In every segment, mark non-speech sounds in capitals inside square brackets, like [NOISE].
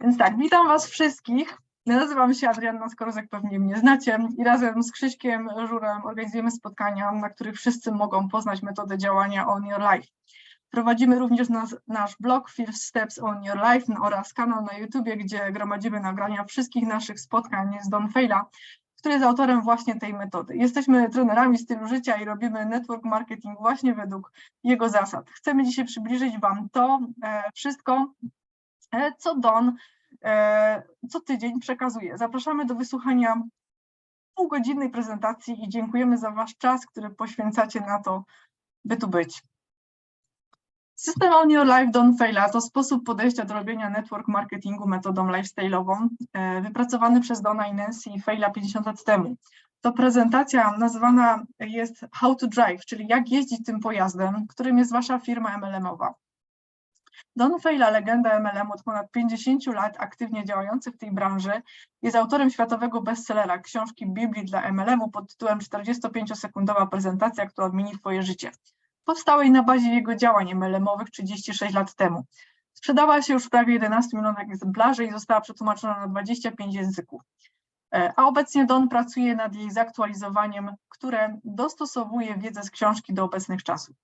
Więc tak, witam Was wszystkich. Nazywam się Adrianna Skorozek, pewnie mnie znacie i razem z Krzyśkiem Żurem organizujemy spotkania, na których wszyscy mogą poznać metodę działania On Your Life. Prowadzimy również nas, nasz blog First Steps On Your Life oraz kanał na YouTubie, gdzie gromadzimy nagrania wszystkich naszych spotkań z Don Fejla, który jest autorem właśnie tej metody. Jesteśmy trenerami stylu życia i robimy network marketing właśnie według jego zasad. Chcemy dzisiaj przybliżyć Wam to e, wszystko, co Don e, co tydzień przekazuje. Zapraszamy do wysłuchania półgodzinnej prezentacji i dziękujemy za Wasz czas, który poświęcacie na to, by tu być. System On Your Life Don't Faila to sposób podejścia do robienia network marketingu metodą lifestyle'ową, e, wypracowany przez Dona i Nancy Faila 50 lat temu. To prezentacja nazywana jest How to Drive, czyli jak jeździć tym pojazdem, którym jest Wasza firma MLM-owa. Don Fejla, legenda MLM od ponad 50 lat aktywnie działający w tej branży, jest autorem światowego bestsellera książki Biblii dla MLM-u pod tytułem 45-sekundowa prezentacja, która odmieni Twoje życie. Powstałej na bazie jego działań MLM-owych 36 lat temu. Sprzedała się już w prawie 11 milionów egzemplarzy i została przetłumaczona na 25 języków. E, a obecnie Don pracuje nad jej zaktualizowaniem, które dostosowuje wiedzę z książki do obecnych czasów.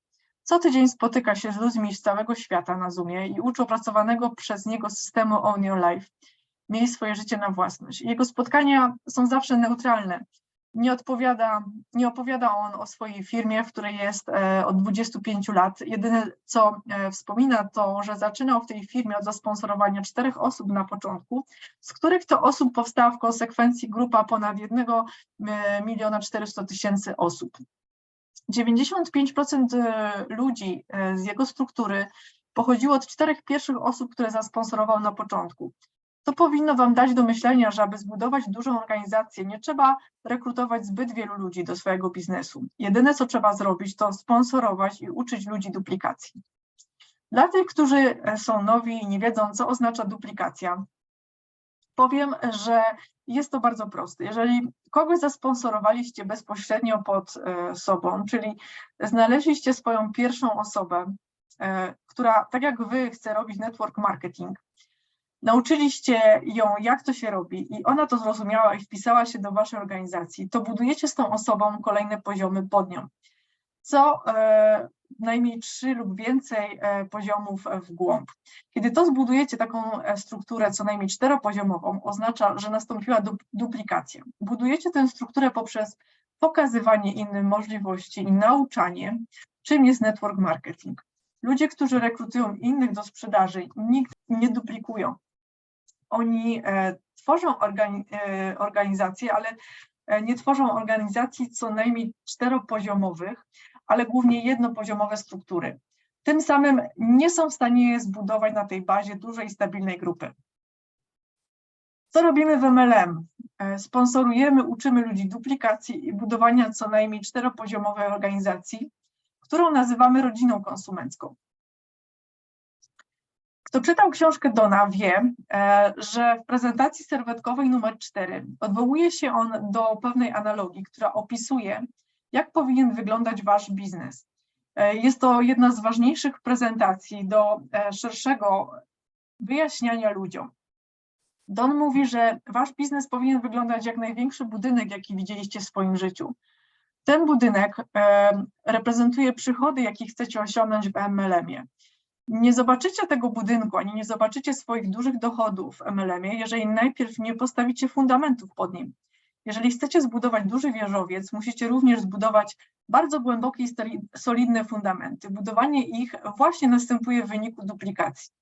Co tydzień spotyka się z ludźmi z całego świata na Zoomie i uczy opracowanego przez niego systemu Own Your Life. Miej swoje życie na własność. Jego spotkania są zawsze neutralne. Nie, odpowiada, nie opowiada on o swojej firmie, w której jest e, od 25 lat. Jedyne, co e, wspomina, to, że zaczynał w tej firmie od zasponsorowania czterech osób na początku, z których to osób powstała w konsekwencji grupa ponad 1 miliona 400 tysięcy osób. 95% e, ludzi e, z jego struktury pochodziło od czterech pierwszych osób, które zasponsorował na początku. To powinno Wam dać do myślenia, że aby zbudować dużą organizację, nie trzeba rekrutować zbyt wielu ludzi do swojego biznesu. Jedyne, co trzeba zrobić, to sponsorować i uczyć ludzi duplikacji. Dla tych, którzy e, są nowi i nie wiedzą, co oznacza duplikacja, powiem, że jest to bardzo proste. Jeżeli kogoś zasponsorowaliście bezpośrednio pod e, sobą, czyli znaleźliście swoją pierwszą osobę, e, która tak jak wy chce robić network marketing, nauczyliście ją, jak to się robi i ona to zrozumiała i wpisała się do waszej organizacji, to budujecie z tą osobą kolejne poziomy pod nią. Co e, najmniej trzy lub więcej e, poziomów w głąb. Kiedy to zbudujecie taką e, strukturę co najmniej czteropoziomową, oznacza, że nastąpiła duplikacja. Budujecie tę strukturę poprzez pokazywanie innym możliwości i nauczanie, czym jest network marketing. Ludzie, którzy rekrutują innych do sprzedaży, nikt nie duplikują. Oni e, tworzą organi organizacje, ale nie tworzą organizacji co najmniej czteropoziomowych, ale głównie jednopoziomowe struktury. Tym samym nie są w stanie zbudować na tej bazie dużej, stabilnej grupy. Co robimy w MLM? E, sponsorujemy, uczymy ludzi duplikacji i budowania co najmniej czteropoziomowej organizacji, którą nazywamy rodziną konsumencką. Kto czytał książkę Dona wie, e, że w prezentacji serwetkowej numer 4 odwołuje się on do pewnej analogii, która opisuje, jak powinien wyglądać Wasz biznes. E, jest to jedna z ważniejszych prezentacji do e, szerszego wyjaśniania ludziom. Don mówi, że Wasz biznes powinien wyglądać jak największy budynek, jaki widzieliście w swoim życiu. Ten budynek e, reprezentuje przychody, jakie chcecie osiągnąć w MLM-ie. Nie zobaczycie tego budynku, ani nie zobaczycie swoich dużych dochodów w MLM-ie, jeżeli najpierw nie postawicie fundamentów pod nim. Jeżeli chcecie zbudować duży wieżowiec, musicie również zbudować bardzo głębokie i solidne fundamenty. Budowanie ich właśnie następuje w wyniku duplikacji.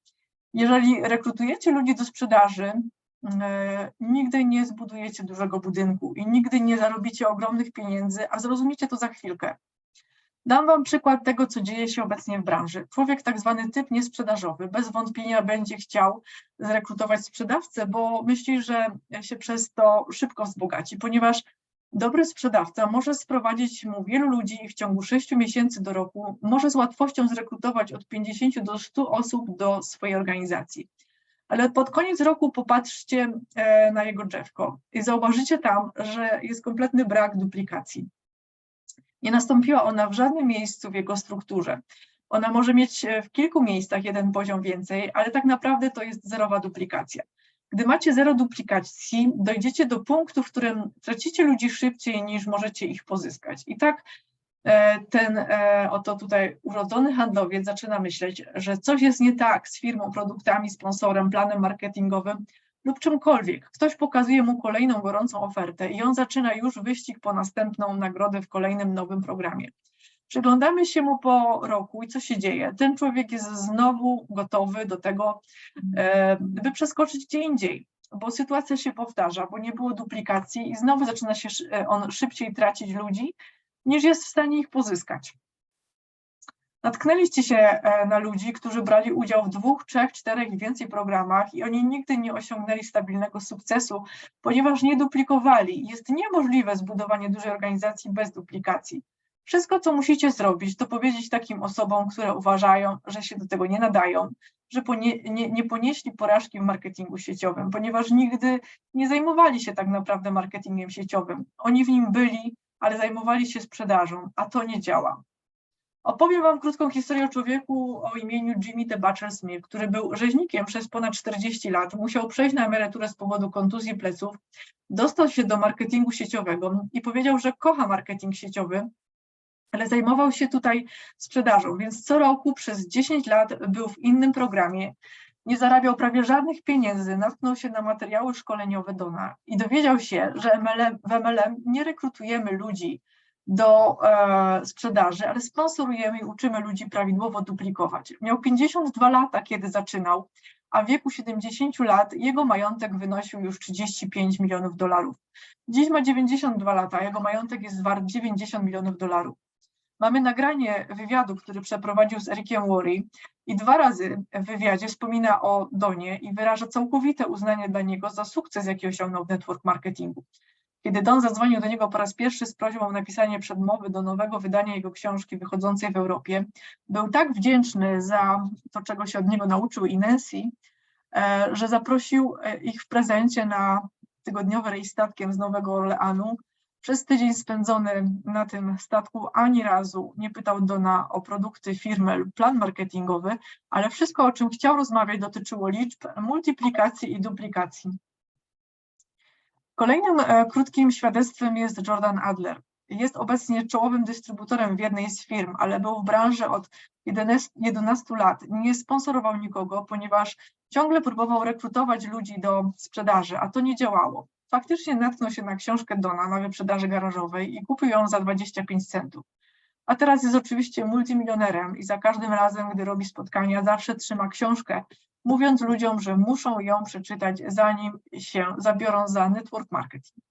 Jeżeli rekrutujecie ludzi do sprzedaży, e, nigdy nie zbudujecie dużego budynku i nigdy nie zarobicie ogromnych pieniędzy, a zrozumiecie to za chwilkę. Dam Wam przykład tego, co dzieje się obecnie w branży. Człowiek tak zwany typ niesprzedażowy bez wątpienia będzie chciał zrekrutować sprzedawcę, bo myśli, że się przez to szybko wzbogaci, ponieważ dobry sprzedawca może sprowadzić mu wielu ludzi i w ciągu 6 miesięcy do roku może z łatwością zrekrutować od 50 do 100 osób do swojej organizacji. Ale pod koniec roku popatrzcie e, na jego drzewko i zauważycie tam, że jest kompletny brak duplikacji. Nie nastąpiła ona w żadnym miejscu w jego strukturze. Ona może mieć e, w kilku miejscach jeden poziom więcej, ale tak naprawdę to jest zerowa duplikacja. Gdy macie zero duplikacji, dojdziecie do punktu, w którym tracicie ludzi szybciej niż możecie ich pozyskać. I tak e, ten e, oto tutaj urodzony handlowiec zaczyna myśleć, że coś jest nie tak z firmą, produktami, sponsorem, planem marketingowym lub czymkolwiek. Ktoś pokazuje mu kolejną gorącą ofertę i on zaczyna już wyścig po następną nagrodę w kolejnym nowym programie. Przyglądamy się mu po roku i co się dzieje? Ten człowiek jest znowu gotowy do tego, e, by przeskoczyć gdzie indziej, bo sytuacja się powtarza, bo nie było duplikacji i znowu zaczyna się e, on szybciej tracić ludzi, niż jest w stanie ich pozyskać. Natknęliście się e, na ludzi, którzy brali udział w dwóch, trzech, czterech i więcej programach i oni nigdy nie osiągnęli stabilnego sukcesu, ponieważ nie duplikowali. Jest niemożliwe zbudowanie dużej organizacji bez duplikacji. Wszystko, co musicie zrobić, to powiedzieć takim osobom, które uważają, że się do tego nie nadają, że ponie, nie, nie ponieśli porażki w marketingu sieciowym, ponieważ nigdy nie zajmowali się tak naprawdę marketingiem sieciowym. Oni w nim byli, ale zajmowali się sprzedażą, a to nie działa. Opowiem Wam krótką historię o człowieku o imieniu Jimmy T. Butcher Smith, który był rzeźnikiem przez ponad 40 lat, musiał przejść na emeryturę z powodu kontuzji pleców, dostał się do marketingu sieciowego i powiedział, że kocha marketing sieciowy, ale zajmował się tutaj sprzedażą, więc co roku przez 10 lat był w innym programie, nie zarabiał prawie żadnych pieniędzy, natknął się na materiały szkoleniowe Dona i dowiedział się, że MLM, w MLM nie rekrutujemy ludzi do e, sprzedaży, ale sponsorujemy i uczymy ludzi prawidłowo duplikować. Miał 52 lata, kiedy zaczynał, a w wieku 70 lat jego majątek wynosił już 35 milionów dolarów. Dziś ma 92 lata, a jego majątek jest wart 90 milionów dolarów. Mamy nagranie wywiadu, który przeprowadził z Ericiem Worry i dwa razy w wywiadzie wspomina o Donie i wyraża całkowite uznanie dla niego za sukces, jaki osiągnął w network marketingu. Kiedy Don zadzwonił do niego po raz pierwszy z prośbą o napisanie przedmowy do nowego wydania jego książki wychodzącej w Europie, był tak wdzięczny za to, czego się od niego nauczył i Nancy, e, że zaprosił e, ich w prezencie na tygodniowy rejs statkiem z Nowego Orleanu. Przez tydzień spędzony na tym statku ani razu nie pytał Dona o produkty firmy lub plan marketingowy, ale wszystko, o czym chciał rozmawiać, dotyczyło liczb, multiplikacji i duplikacji. Kolejnym e, krótkim świadectwem jest Jordan Adler. Jest obecnie czołowym dystrybutorem w jednej z firm, ale był w branży od 11, 11 lat. Nie sponsorował nikogo, ponieważ ciągle próbował rekrutować ludzi do sprzedaży, a to nie działało. Faktycznie natknął się na książkę Dona na wyprzedaży garażowej i kupił ją za 25 centów. A teraz jest oczywiście multimilionerem i za każdym razem, gdy robi spotkania, zawsze trzyma książkę, mówiąc ludziom, że muszą ją przeczytać, zanim się zabiorą za network marketing.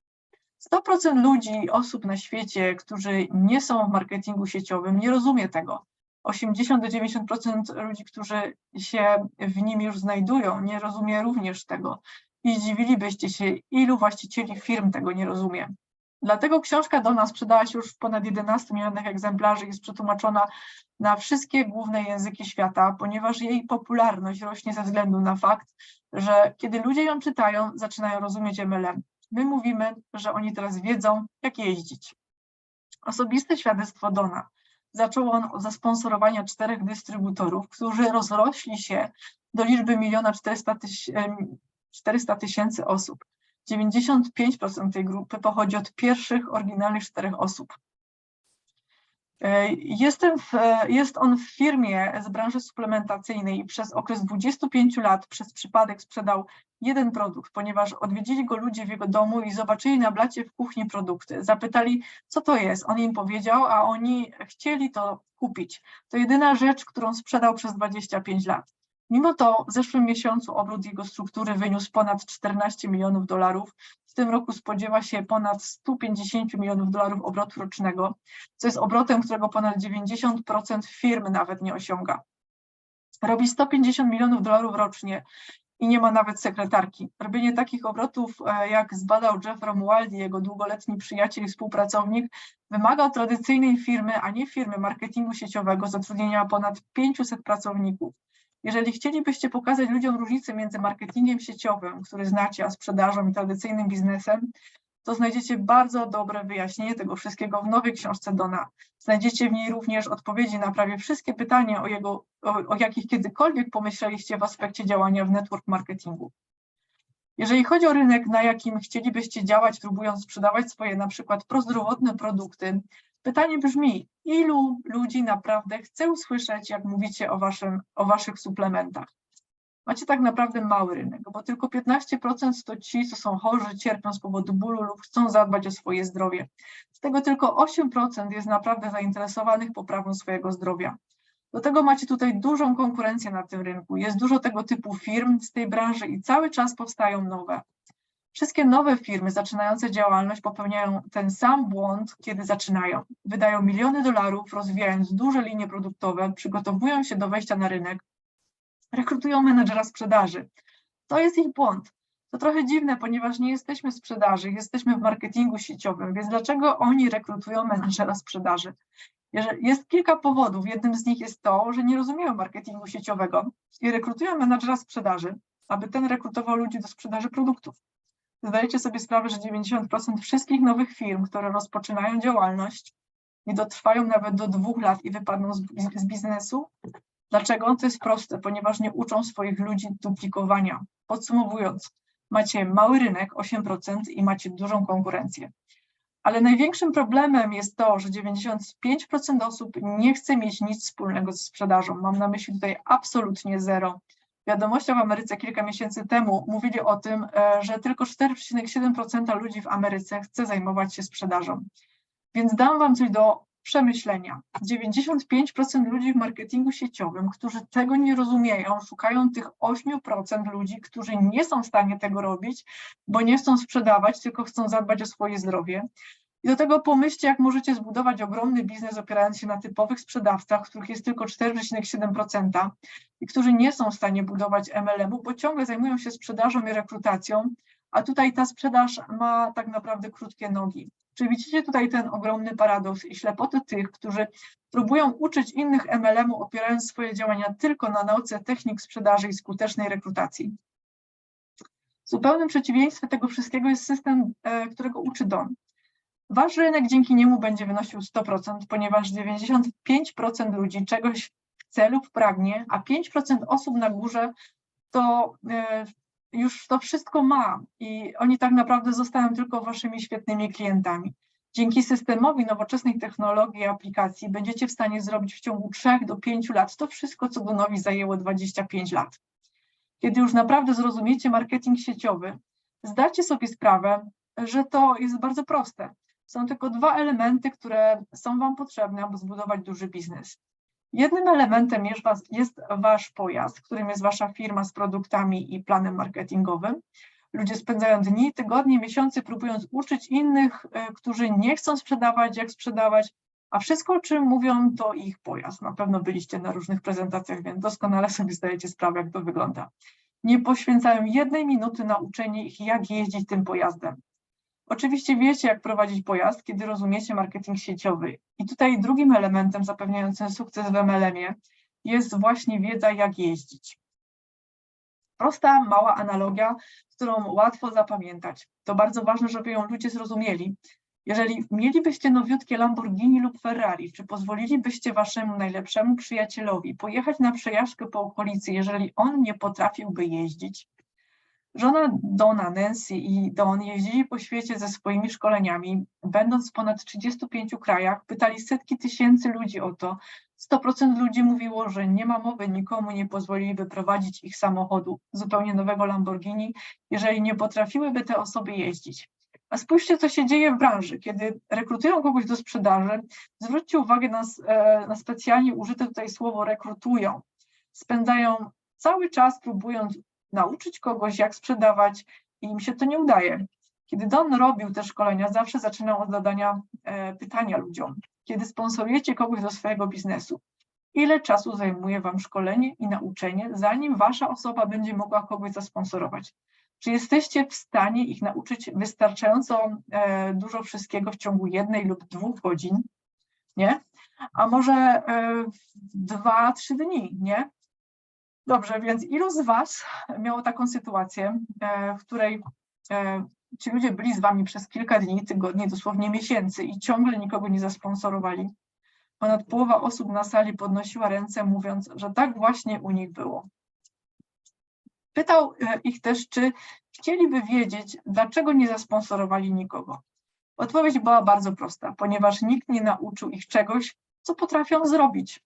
100% ludzi osób na świecie, którzy nie są w marketingu sieciowym, nie rozumie tego. 80 do 90% ludzi, którzy się w nim już znajdują, nie rozumie również tego. I zdziwilibyście się, ilu właścicieli firm tego nie rozumie. Dlatego książka do nas sprzedała się już w ponad 11 milionach egzemplarzy, jest przetłumaczona na wszystkie główne języki świata, ponieważ jej popularność rośnie ze względu na fakt, że kiedy ludzie ją czytają, zaczynają rozumieć MLM. My mówimy, że oni teraz wiedzą, jak jeździć. Osobiste świadectwo Dona. Zaczął on od zasponsorowania czterech dystrybutorów, którzy rozrośli się do liczby miliona 400 tysięcy osób. 95% tej grupy pochodzi od pierwszych, oryginalnych czterech osób. Jestem w, jest on w firmie z branży suplementacyjnej i przez okres 25 lat przez przypadek sprzedał jeden produkt, ponieważ odwiedzili go ludzie w jego domu i zobaczyli na blacie w kuchni produkty. Zapytali, co to jest. On im powiedział, a oni chcieli to kupić. To jedyna rzecz, którą sprzedał przez 25 lat. Mimo to w zeszłym miesiącu obrót jego struktury wyniósł ponad 14 milionów dolarów. W tym roku spodziewa się ponad 150 milionów dolarów obrotu rocznego, co jest obrotem, którego ponad 90% firm nawet nie osiąga. Robi 150 milionów dolarów rocznie i nie ma nawet sekretarki. Robienie takich obrotów, e, jak zbadał Jeff Romualdi, jego długoletni przyjaciel i współpracownik, wymaga od tradycyjnej firmy, a nie firmy marketingu sieciowego zatrudnienia ponad 500 pracowników. Jeżeli chcielibyście pokazać ludziom różnicę między marketingiem sieciowym, który znacie, a sprzedażą i tradycyjnym biznesem, to znajdziecie bardzo dobre wyjaśnienie tego wszystkiego w nowej książce Dona. Znajdziecie w niej również odpowiedzi na prawie wszystkie pytania, o, jego, o, o jakich kiedykolwiek pomyśleliście w aspekcie działania w network marketingu. Jeżeli chodzi o rynek, na jakim chcielibyście działać, próbując sprzedawać swoje na przykład prozdrowotne produkty, pytanie brzmi, ilu ludzi naprawdę chce usłyszeć, jak mówicie o, waszym, o waszych suplementach? Macie tak naprawdę mały rynek, bo tylko 15% to ci, co są chorzy, cierpią z powodu bólu lub chcą zadbać o swoje zdrowie. Z tego tylko 8% jest naprawdę zainteresowanych poprawą swojego zdrowia. Do tego macie tutaj dużą konkurencję na tym rynku. Jest dużo tego typu firm z tej branży i cały czas powstają nowe. Wszystkie nowe firmy zaczynające działalność popełniają ten sam błąd, kiedy zaczynają. Wydają miliony dolarów, rozwijając duże linie produktowe, przygotowują się do wejścia na rynek, rekrutują menedżera sprzedaży. To jest ich błąd. To trochę dziwne, ponieważ nie jesteśmy w sprzedaży, jesteśmy w marketingu sieciowym, więc dlaczego oni rekrutują menedżera sprzedaży? Jest kilka powodów. Jednym z nich jest to, że nie rozumieją marketingu sieciowego i rekrutują menadżera sprzedaży, aby ten rekrutował ludzi do sprzedaży produktów. Zdajecie sobie sprawę, że 90% wszystkich nowych firm, które rozpoczynają działalność i dotrwają nawet do dwóch lat i wypadną z, biznesu? Dlaczego? To jest proste, ponieważ nie uczą swoich ludzi duplikowania. Podsumowując, macie mały rynek, 8% i macie dużą konkurencję. Ale największym problemem jest to, że 95% osób nie chce mieć nic wspólnego z sprzedażą. Mam na myśli tutaj absolutnie zero. Wiadomościach w Ameryce kilka miesięcy temu mówili o tym, e, że tylko 4,7% ludzi w Ameryce chce zajmować się sprzedażą. Więc dam Wam coś do przemyślenia. 95% ludzi w marketingu sieciowym, którzy tego nie rozumieją, szukają tych 8% ludzi, którzy nie są w stanie tego robić, bo nie chcą sprzedawać, tylko chcą zadbać o swoje zdrowie. I do tego pomyślcie, jak możecie zbudować ogromny biznes opierając się na typowych sprzedawcach, których jest tylko 4,7% i którzy nie są w stanie budować MLM-u, bo ciągle zajmują się sprzedażą i rekrutacją, a tutaj ta sprzedaż ma tak naprawdę krótkie nogi. Czy widzicie tutaj ten ogromny paradoks i ślepotę tych, którzy próbują uczyć innych MLM-u, opierając swoje działania tylko na nauce technik sprzedaży i skutecznej rekrutacji? Zupełnym przeciwieństwem tego wszystkiego jest system, e, którego uczy Don. Wasz rynek dzięki niemu będzie wynosił 100%, ponieważ 95% ludzi czegoś chce lub pragnie, a 5% osób na górze to e, już to wszystko ma i oni tak naprawdę zostają tylko waszymi świetnymi klientami. Dzięki systemowi nowoczesnej technologii i aplikacji będziecie w stanie zrobić w ciągu 3 do 5 lat to wszystko, co Donowi zajęło 25 lat. Kiedy już naprawdę zrozumiecie marketing sieciowy, zdacie sobie sprawę, że to jest bardzo proste. Są tylko dwa elementy, które są Wam potrzebne, aby zbudować duży biznes. Jednym elementem jest, was, jest Wasz pojazd, którym jest Wasza firma z produktami i planem marketingowym. Ludzie spędzają dni, tygodnie, miesiące próbując uczyć innych, e, którzy nie chcą sprzedawać, jak sprzedawać, a wszystko, o czym mówią, to ich pojazd. Na pewno byliście na różnych prezentacjach, więc doskonale [LAUGHS] sobie zdajecie sprawę, jak to wygląda. Nie poświęcają jednej minuty na uczenie ich, jak jeździć tym pojazdem. Oczywiście wiecie, jak prowadzić pojazd, kiedy rozumiecie marketing sieciowy. I tutaj drugim elementem zapewniającym sukces w MLM-ie jest właśnie wiedza, jak jeździć. Prosta, mała analogia, którą łatwo zapamiętać. To bardzo ważne, żeby ją ludzie zrozumieli. Jeżeli mielibyście nowiutkie Lamborghini lub Ferrari, czy pozwolilibyście waszemu najlepszemu przyjacielowi pojechać na przejażdżkę po okolicy, jeżeli on nie potrafiłby jeździć? Żona Dona, Nancy i Don jeździli po świecie ze swoimi szkoleniami, będąc w ponad 35 krajach, pytali setki tysięcy ludzi o to. 100% ludzi mówiło, że nie ma mowy, nikomu nie pozwoliliby prowadzić ich samochodu, zupełnie nowego Lamborghini, jeżeli nie potrafiłyby te osoby jeździć. A spójrzcie, co się dzieje w branży. Kiedy rekrutują kogoś do sprzedaży, zwróćcie uwagę na, e, na specjalnie użyte tutaj słowo rekrutują. Spędzają cały czas próbując nauczyć kogoś, jak sprzedawać i im się to nie udaje. Kiedy Don robił te szkolenia, zawsze zaczynał od zadania e, pytania ludziom. Kiedy sponsorujecie kogoś do swojego biznesu, ile czasu zajmuje Wam szkolenie i nauczenie, zanim Wasza osoba będzie mogła kogoś zasponsorować? Czy jesteście w stanie ich nauczyć wystarczająco e, dużo wszystkiego w ciągu jednej lub dwóch godzin? Nie? A może e, dwa, trzy dni, nie? Dobrze, więc ilu z Was miało taką sytuację, e, w której e, ci ludzie byli z Wami przez kilka dni, tygodni, dosłownie miesięcy i ciągle nikogo nie zasponsorowali? Ponad połowa osób na sali podnosiła ręce, mówiąc, że tak właśnie u nich było. Pytał e, ich też, czy chcieliby wiedzieć, dlaczego nie zasponsorowali nikogo. Odpowiedź była bardzo prosta, ponieważ nikt nie nauczył ich czegoś, co potrafią zrobić.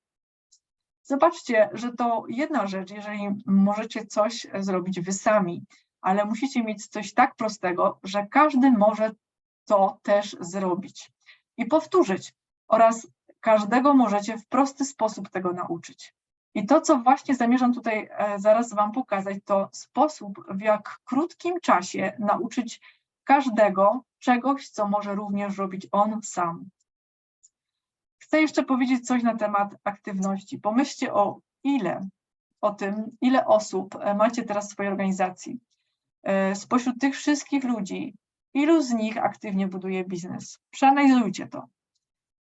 Zobaczcie, że to jedna rzecz, jeżeli możecie coś zrobić wy sami, ale musicie mieć coś tak prostego, że każdy może to też zrobić i powtórzyć oraz każdego możecie w prosty sposób tego nauczyć. I to, co właśnie zamierzam tutaj e, zaraz Wam pokazać, to sposób, w jak krótkim czasie nauczyć każdego czegoś, co może również robić on sam. Chcę jeszcze powiedzieć coś na temat aktywności. Pomyślcie o ile, o tym, ile osób e, macie teraz w swojej organizacji. E, spośród tych wszystkich ludzi, ilu z nich aktywnie buduje biznes? Przeanalizujcie to.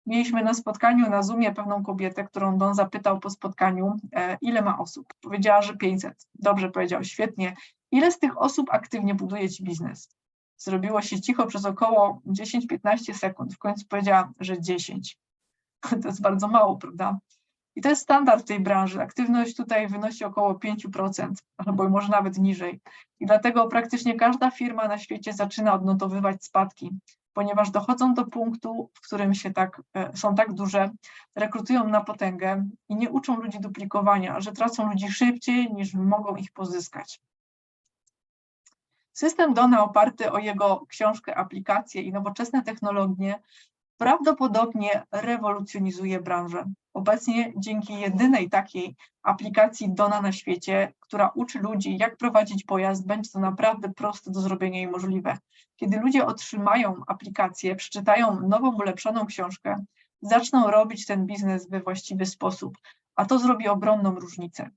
Mieliśmy na spotkaniu na Zoomie pewną kobietę, którą Don zapytał po spotkaniu, e, ile ma osób. Powiedziała, że 500. Dobrze powiedział, świetnie. Ile z tych osób aktywnie buduje ci biznes? Zrobiło się cicho przez około 10-15 sekund. W końcu powiedziała, że 10. [LAUGHS] To jest bardzo mało, prawda? I to jest standard tej branży. Aktywność tutaj wynosi około 5%, albo może nawet niżej. I dlatego praktycznie każda firma na świecie zaczyna odnotowywać spadki ponieważ dochodzą do punktu, w którym się tak, e, są tak duże, rekrutują na potęgę i nie uczą ludzi duplikowania, że tracą ludzi szybciej niż mogą ich pozyskać. System Dona oparty o jego książkę, aplikacje i nowoczesne technologie prawdopodobnie rewolucjonizuje branżę. Obecnie dzięki jedynej takiej aplikacji Dona na świecie, która uczy ludzi, jak prowadzić pojazd, będzie to naprawdę proste do zrobienia i możliwe. Kiedy ludzie otrzymają aplikację, przeczytają nową, ulepszoną książkę, zaczną robić ten biznes we właściwy sposób, a to zrobi ogromną różnicę.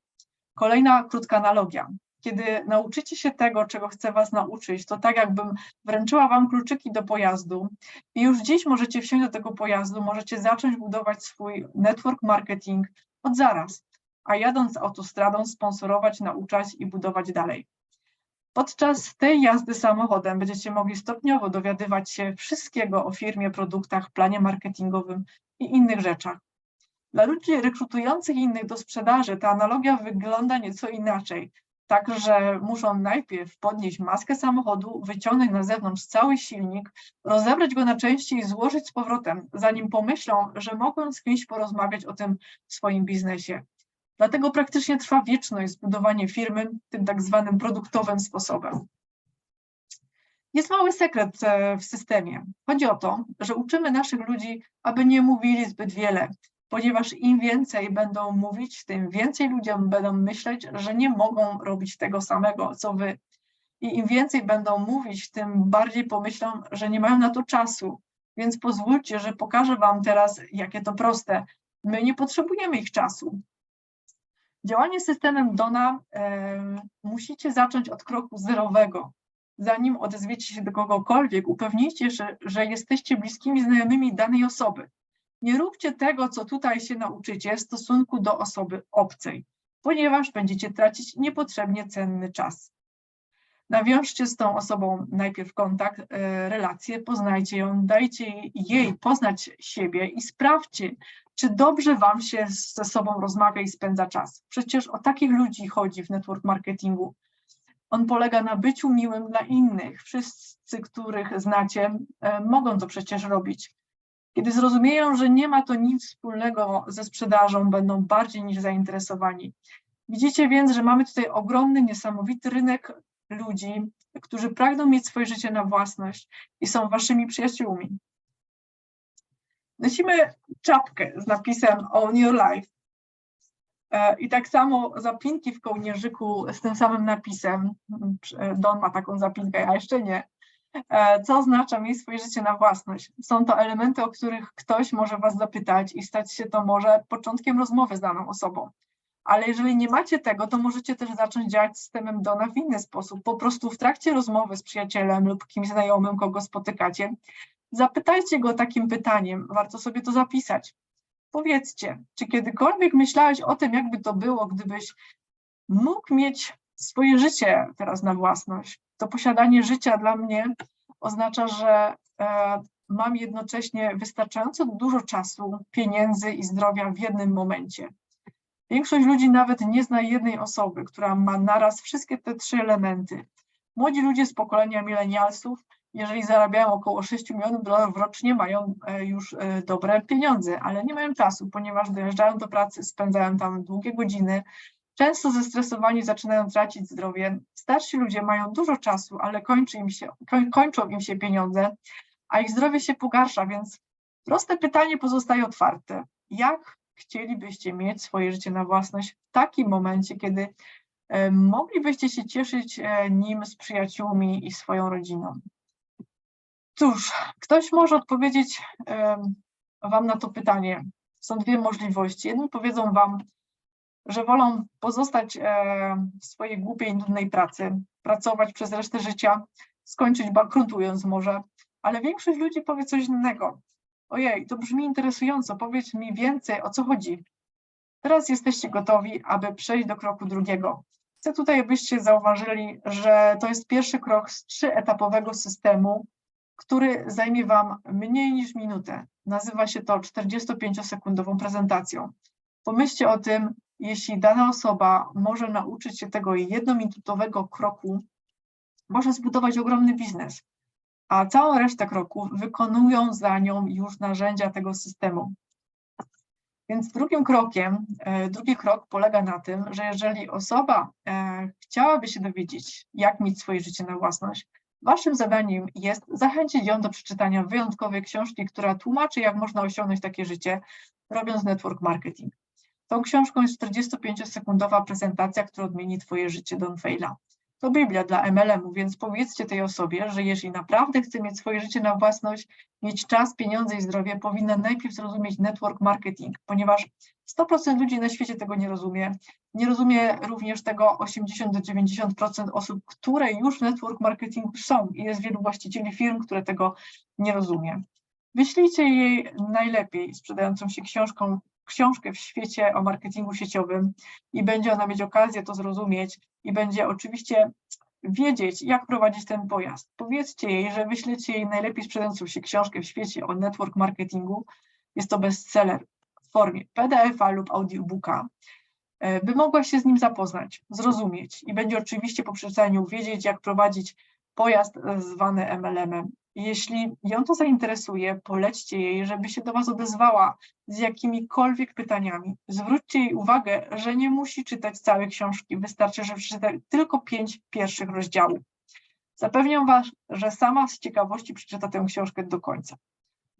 Kolejna krótka analogia kiedy nauczycie się tego, czego chcę Was nauczyć, to tak jakbym wręczyła Wam kluczyki do pojazdu i już dziś możecie wsiąść do tego pojazdu, możecie zacząć budować swój network marketing od zaraz, a jadąc autostradą sponsorować, nauczać i budować dalej. Podczas tej jazdy samochodem będziecie mogli stopniowo dowiadywać się wszystkiego o firmie, produktach, planie marketingowym i innych rzeczach. Dla ludzi rekrutujących innych do sprzedaży ta analogia wygląda nieco inaczej. Także muszą najpierw podnieść maskę samochodu, wyciągnąć na zewnątrz cały silnik, rozebrać go na części i złożyć z powrotem, zanim pomyślą, że mogą z kimś porozmawiać o tym swoim biznesie. Dlatego praktycznie trwa wieczność zbudowanie firmy tym tak zwanym produktowym sposobem. Jest mały sekret e, w systemie. Chodzi o to, że uczymy naszych ludzi, aby nie mówili zbyt wiele, ponieważ im więcej będą mówić, tym więcej ludziom będą myśleć, że nie mogą robić tego samego, co wy. I im więcej będą mówić, tym bardziej pomyślą, że nie mają na to czasu. Więc pozwólcie, że pokażę Wam teraz, jakie to proste. My nie potrzebujemy ich czasu. Działanie systemem Dona musicie zacząć od kroku zerowego. Zanim odezwiecie się do kogokolwiek, upewnijcie się, że jesteście bliskimi znajomymi danej osoby. Nie róbcie tego, co tutaj się nauczycie w stosunku do osoby obcej, ponieważ będziecie tracić niepotrzebnie cenny czas. Nawiążcie z tą osobą najpierw kontakt, e, relację, poznajcie ją, dajcie jej poznać siebie i sprawdźcie, czy dobrze Wam się ze sobą rozmawia i spędza czas. Przecież o takich ludzi chodzi w network marketingu. On polega na byciu miłym dla innych. Wszyscy, których znacie, e, mogą to przecież robić. Kiedy zrozumieją, że nie ma to nic wspólnego ze sprzedażą, będą bardziej niż zainteresowani. Widzicie więc, że mamy tutaj ogromny, niesamowity rynek ludzi, którzy pragną mieć swoje życie na własność i są waszymi przyjaciółmi. Nosimy czapkę z napisem Own Your Life. E, I tak samo zapinki w kołnierzyku z tym samym napisem. Don ma taką zapinkę, ja jeszcze nie. E, co oznacza mieć swoje życie na własność? Są to elementy, o których ktoś może Was zapytać i stać się to może początkiem rozmowy z daną osobą. Ale jeżeli nie macie tego, to możecie też zacząć działać systemem Dona w inny sposób. Po prostu w trakcie rozmowy z przyjacielem lub kimś znajomym, kogo spotykacie, zapytajcie go takim pytaniem, warto sobie to zapisać. Powiedzcie, czy kiedykolwiek myślałeś o tym, jakby to było, gdybyś mógł mieć swoje życie teraz na własność? to posiadanie życia dla mnie oznacza, że e, mam jednocześnie wystarczająco dużo czasu, pieniędzy i zdrowia w jednym momencie. Większość ludzi nawet nie zna jednej osoby, która ma naraz wszystkie te trzy elementy. Młodzi ludzie z pokolenia milenialsów, jeżeli zarabiają około 6 milionów dolarów rocznie, mają e, już e, dobre pieniądze, ale nie mają czasu, ponieważ dojeżdżają do pracy, spędzają tam długie godziny, często zestresowani zaczynają tracić zdrowie. Starsi ludzie mają dużo czasu, ale kończy im się, koń, kończą im się pieniądze, a ich zdrowie się pogarsza, więc proste pytanie pozostaje otwarte. Jak chcielibyście mieć swoje życie na własność w takim momencie, kiedy e, moglibyście się cieszyć e, nim z przyjaciółmi i swoją rodziną? Cóż, ktoś może odpowiedzieć e, Wam na to pytanie. Są dwie możliwości. Jedni powiedzą Wam, że wolą pozostać w swojej głupiej, nudnej pracy, pracować przez resztę życia, skończyć bankrutując może, ale większość ludzi powie coś innego. Ojej, to brzmi interesująco, powiedz mi więcej, o co chodzi. Teraz jesteście gotowi, aby przejść do kroku drugiego. Chcę tutaj, byście zauważyli, że to jest pierwszy krok z trzyetapowego systemu, który zajmie Wam mniej niż minutę. Nazywa się to 45-sekundową prezentacją. Pomyślcie o tym, jeśli dana osoba może nauczyć się tego jednominutowego kroku, może zbudować ogromny biznes a całą resztę kroków wykonują za nią już narzędzia tego systemu. Więc drugim krokiem, e, drugi krok polega na tym, że jeżeli osoba e, chciałaby się dowiedzieć, jak mieć swoje życie na własność, waszym zadaniem jest zachęcić ją do przeczytania wyjątkowej książki, która tłumaczy, jak można osiągnąć takie życie, robiąc network marketing. Tą książką jest 45-sekundowa prezentacja, która odmieni twoje życie Don Faila to Biblia dla MLM-u, więc powiedzcie tej osobie, że jeżeli naprawdę chce mieć swoje życie na własność, mieć czas, pieniądze i zdrowie, powinna najpierw zrozumieć network marketing, ponieważ 100% ludzi na świecie tego nie rozumie. Nie rozumie również tego 80 do 90% osób, które już w network marketingu są i jest wielu właścicieli firm, które tego nie rozumie. Wyślijcie jej najlepiej sprzedającą się książką książkę w świecie o marketingu sieciowym i będzie ona mieć okazję to zrozumieć i będzie oczywiście wiedzieć, jak prowadzić ten pojazd. Powiedzcie jej, że wyślecie jej najlepiej sprzedającą się książkę w świecie o network marketingu. Jest to bestseller w formie PDF-a lub audiobooka, e, by mogła się z nim zapoznać, zrozumieć i będzie oczywiście po przeczytaniu wiedzieć, jak prowadzić pojazd zwany MLM-em jeśli ją to zainteresuje, polećcie jej, żeby się do Was odezwała z jakimikolwiek pytaniami. Zwróćcie jej uwagę, że nie musi czytać całej książki, wystarczy, że przeczyta tylko pięć pierwszych rozdziałów. Zapewniam Was, że sama z ciekawości przeczyta tę książkę do końca.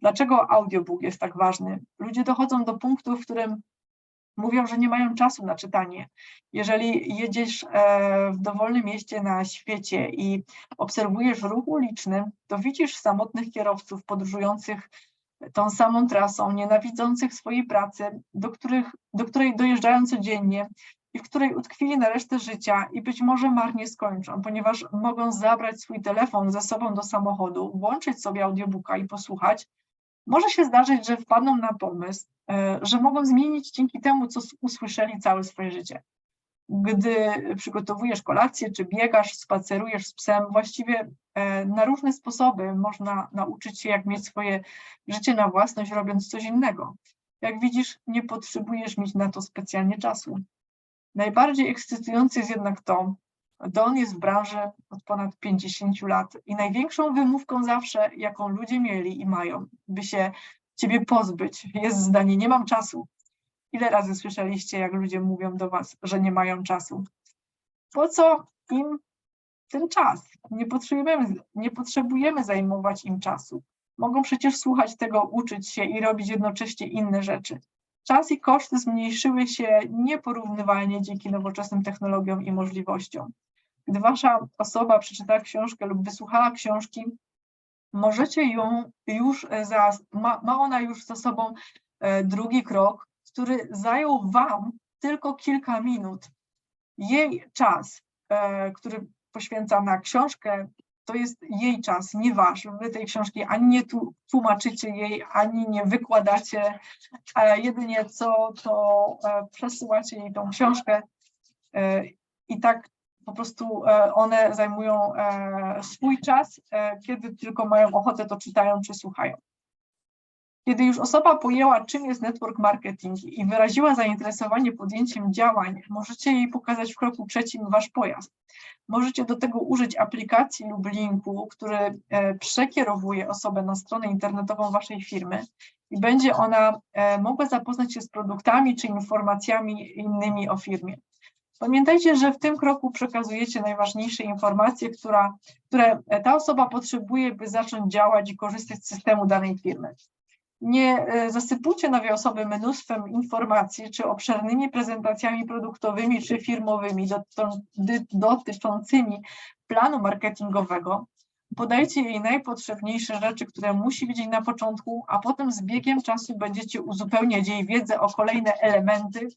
Dlaczego audiobook jest tak ważny? Ludzie dochodzą do punktu, w którym mówią, że nie mają czasu na czytanie. Jeżeli jedziesz e, w dowolnym mieście na świecie i obserwujesz ruch uliczny, to widzisz samotnych kierowców podróżujących tą samą trasą, nienawidzących swojej pracy, do, których, do której dojeżdżają codziennie i w której utkwili na resztę życia i być może marnie skończą, ponieważ mogą zabrać swój telefon ze sobą do samochodu, włączyć sobie audiobooka i posłuchać, może się zdarzyć, że wpadną na pomysł, e, że mogą zmienić dzięki temu, co usłyszeli całe swoje życie. Gdy przygotowujesz kolację, czy biegasz, spacerujesz z psem, właściwie e, na różne sposoby można nauczyć się, jak mieć swoje życie na własność, robiąc coś innego. Jak widzisz, nie potrzebujesz mieć na to specjalnie czasu. Najbardziej ekscytujące jest jednak to, Don jest w branży od ponad 50 lat i największą wymówką zawsze, jaką ludzie mieli i mają, by się ciebie pozbyć, jest zdanie: Nie mam czasu. Ile razy słyszeliście, jak ludzie mówią do was, że nie mają czasu? Po co im ten czas? Nie potrzebujemy, nie potrzebujemy zajmować im czasu. Mogą przecież słuchać tego, uczyć się i robić jednocześnie inne rzeczy. Czas i koszty zmniejszyły się nieporównywalnie dzięki nowoczesnym technologiom i możliwościom. Gdy wasza osoba przeczytała książkę lub wysłuchała książki, możecie ją już za, ma, ma ona już za sobą e, drugi krok, który zajął wam tylko kilka minut. Jej czas, e, który poświęca na książkę, to jest jej czas, nie wasz. Wy tej książki ani nie tłumaczycie jej, ani nie wykładacie, jedynie co, to e, przesyłacie jej tą książkę i tak po prostu e, one zajmują e, swój czas, e, kiedy tylko mają ochotę, to czytają czy słuchają. Kiedy już osoba pojęła, czym jest network marketing i wyraziła zainteresowanie podjęciem działań, możecie jej pokazać w kroku trzecim wasz pojazd. Możecie do tego użyć aplikacji lub linku, który przekierowuje osobę na stronę internetową waszej firmy i będzie ona mogła zapoznać się z produktami czy informacjami innymi o firmie. Pamiętajcie, że w tym kroku przekazujecie najważniejsze informacje, która, które ta osoba potrzebuje, by zacząć działać i korzystać z systemu danej firmy. Nie e, zasypujcie nowej osoby mnóstwem informacji, czy obszernymi prezentacjami produktowymi, czy firmowymi dotyczącymi planu marketingowego. Podajcie jej najpotrzebniejsze rzeczy, które musi wiedzieć na początku, a potem z biegiem czasu będziecie uzupełniać jej wiedzę o kolejne elementy.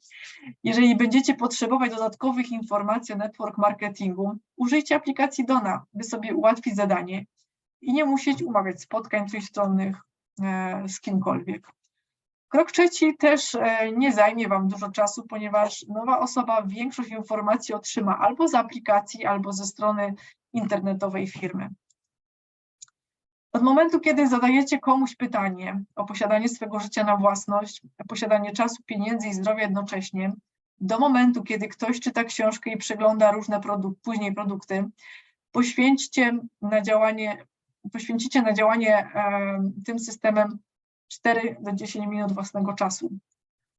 Jeżeli będziecie potrzebować dodatkowych informacji o network marketingu, użyjcie aplikacji Dona, by sobie ułatwić zadanie i nie musieć umawiać spotkań trójstronnych e, z kimkolwiek. Krok trzeci też e, nie zajmie Wam dużo czasu, ponieważ nowa osoba większość informacji otrzyma albo z aplikacji, albo ze strony internetowej firmy. Od momentu, kiedy zadajecie komuś pytanie o posiadanie swego życia na własność, posiadanie czasu, pieniędzy i zdrowia jednocześnie, do momentu, kiedy ktoś czyta książkę i przegląda różne produk później produkty, poświęćcie na działanie, poświęcicie na działanie e, tym systemem 4 do 10 minut własnego czasu.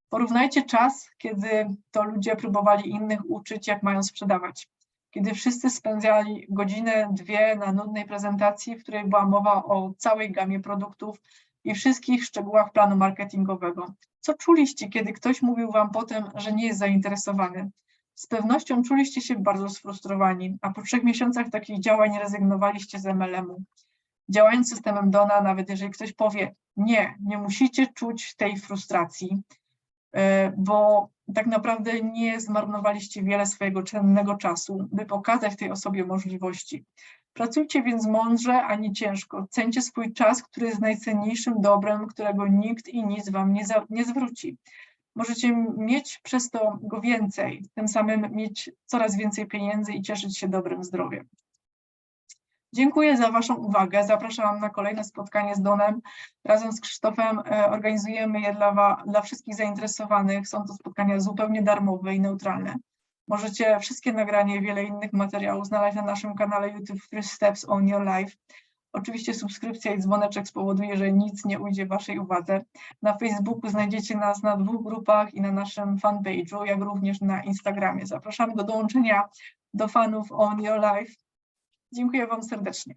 Porównajcie czas, kiedy to ludzie próbowali innych uczyć, jak mają sprzedawać kiedy wszyscy spędzali godzinę, dwie na nudnej prezentacji, w której była mowa o całej gamie produktów i wszystkich szczegółach planu marketingowego. Co czuliście, kiedy ktoś mówił wam potem, że nie jest zainteresowany? Z pewnością czuliście się bardzo sfrustrowani, a po trzech miesiącach takich działań rezygnowaliście z MLM-u. Działając systemem Dona, nawet jeżeli ktoś powie nie, nie musicie czuć tej frustracji, bo tak naprawdę nie zmarnowaliście wiele swojego cennego czasu, by pokazać tej osobie możliwości. Pracujcie więc mądrze, a nie ciężko. Cencie swój czas, który jest najcenniejszym dobrem, którego nikt i nic wam nie, za, nie zwróci. Możecie mieć przez to go więcej, tym samym mieć coraz więcej pieniędzy i cieszyć się dobrym zdrowiem. Dziękuję za Waszą uwagę. Zapraszam na kolejne spotkanie z Donem. Razem z Krzysztofem e, organizujemy je dla, dla wszystkich zainteresowanych. Są to spotkania zupełnie darmowe i neutralne. Możecie wszystkie nagrania i wiele innych materiałów znaleźć na naszym kanale YouTube First Steps on Your Life. Oczywiście subskrypcja i dzwoneczek spowoduje, że nic nie ujdzie Waszej uwadze. Na Facebooku znajdziecie nas na dwóch grupach i na naszym fanpage'u, jak również na Instagramie. Zapraszamy do dołączenia do fanów On Your Life. Dziękuję Wam serdecznie.